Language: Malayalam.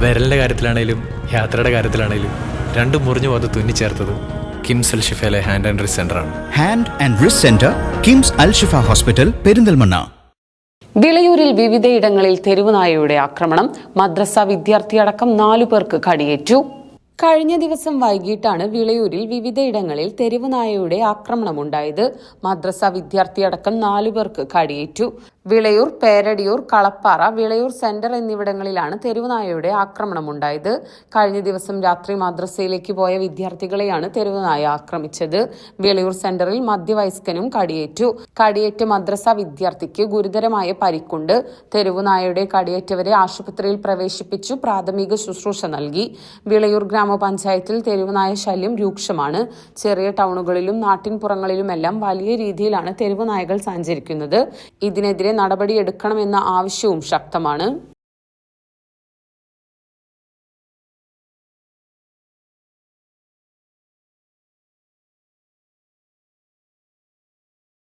വിരലിന്റെ കാര്യത്തിലാണേലും യാത്രയുടെ കാര്യത്തിലാണേലും രണ്ടും മുറിഞ്ഞു പോകാതെ തുന്നിച്ചേർത്തത് കിംസ് അൽ ഷിഫയിലെ ഹാൻഡ് ആൻഡ് റിസ് ആണ്. Hand and wrist centre KIMS Al Shifa hospital Perinthalmanna. വിളയൂരിൽ വിവിധയിടങ്ങളിൽ തെരുവുനായയുടെ ആക്രമണം മദ്രസ വിദ്യാർത്ഥിയടക്കം നാലു പേർക്ക് കടിയേറ്റു. കഴിഞ്ഞ ദിവസം വൈകിട്ടാണ് വിളയൂരിൽ വിവിധയിടങ്ങളിൽ തെരുവുനായയുടെ ആക്രമണമുണ്ടായത്. മദ്രസ വിദ്യാർത്ഥിയടക്കം നാലു പേർക്ക് കടിയേറ്റു. വിളയൂർ പേരടിയൂർ കളപ്പാറ വിളയൂർ സെന്റർ എന്നിവിടങ്ങളിലാണ് തെരുവുനായയുടെ ആക്രമണമുണ്ടായത്. കഴിഞ്ഞ ദിവസം രാത്രി മദ്രസയിലേക്ക് പോയ വിദ്യാർത്ഥികളെയാണ് തെരുവുനായ ആക്രമിച്ചത്. വിളയൂർ സെന്ററിൽ മധ്യവയസ്കനും കടിയേറ്റു. കടിയേറ്റ മദ്രസ വിദ്യാർത്ഥിക്ക് ഗുരുതരമായ പരിക്കുണ്ട്. തെരുവുനായയുടെ കടിയേറ്റവരെ ആശുപത്രിയിൽ പ്രവേശിപ്പിച്ചു പ്രാഥമിക ശുശ്രൂഷ നൽകി. വിളയൂർ ഗ്രാമപഞ്ചായത്തിൽ തെരുവുനായ ശല്യം രൂക്ഷമാണ്. ചെറിയ ടൗണുകളിലും നാട്ടിൻപുറങ്ങളിലുമെല്ലാം വലിയ രീതിയിലാണ് തെരുവുനായകൾ സഞ്ചരിക്കുന്നത്. ഇതിനെതിരെ നടപടിയെടുക്കണമെന്ന ആവശ്യവും ശക്തമാണ്